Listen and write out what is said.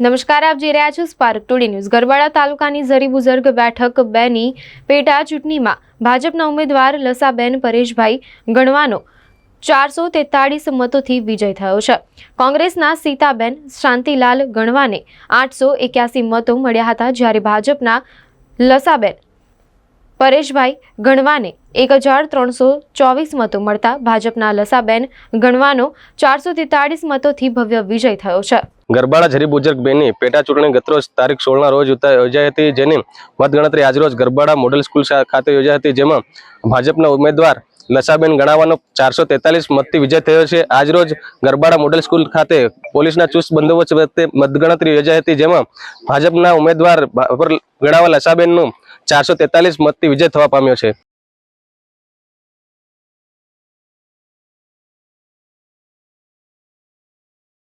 નમસ્કાર, આપ જોઈ રહ્યા છો સ્પાર્ક ટુડે ન્યૂઝ ગરબાડા તાલુકાની ઝરી બુઝર્ગ બેઠક બેની પેટા ચૂંટણીમાં ભાજપના ઉમેદવાર લસાબેન પરેશભાઈ ગણવાનો ચારસો તેતાળીસ મતોથી વિજય થયો છે. કોંગ્રેસના સીતાબેન શાંતિલાલ ગણવાને આઠસો એક્યાસી મતો મળ્યા હતા જ્યારે ભાજપના લસાબેન પરેશભાઈ ગણવાને એક હજાર ત્રણસો ચોવીસ મતો મળતા ભાજપના લસાબેન ગણવાનો ચારસો તેતાળીસ મતોથી ભવ્ય વિજય થયો છે. ગરબાડા ઝરી બુજર્ગ પેટા ચૂંટણી ગતરોજ તારીખ સોળના રોજ યોજાઈ હતી, જેની મતગણતરી આજરોજ ગરબાડા મોડલ સ્કૂલ ખાતે યોજાઈ હતી, જેમાં ભાજપના ઉમેદવાર લસાબેન ગણાવાનો ચારસો તેતાલીસ મતથી વિજય થયો છે. આજરોજ ગરબાડા મોડલ સ્કૂલ ખાતે પોલીસના ચુસ્ત બંદોબસ્ત વચ્ચે મતગણતરી યોજાઈ હતી, જેમાં ભાજપના ઉમેદવાર ગણાવા લસાબેનનું ચારસો તેતાલીસ મતથી વિજય થવા પામ્યો છે.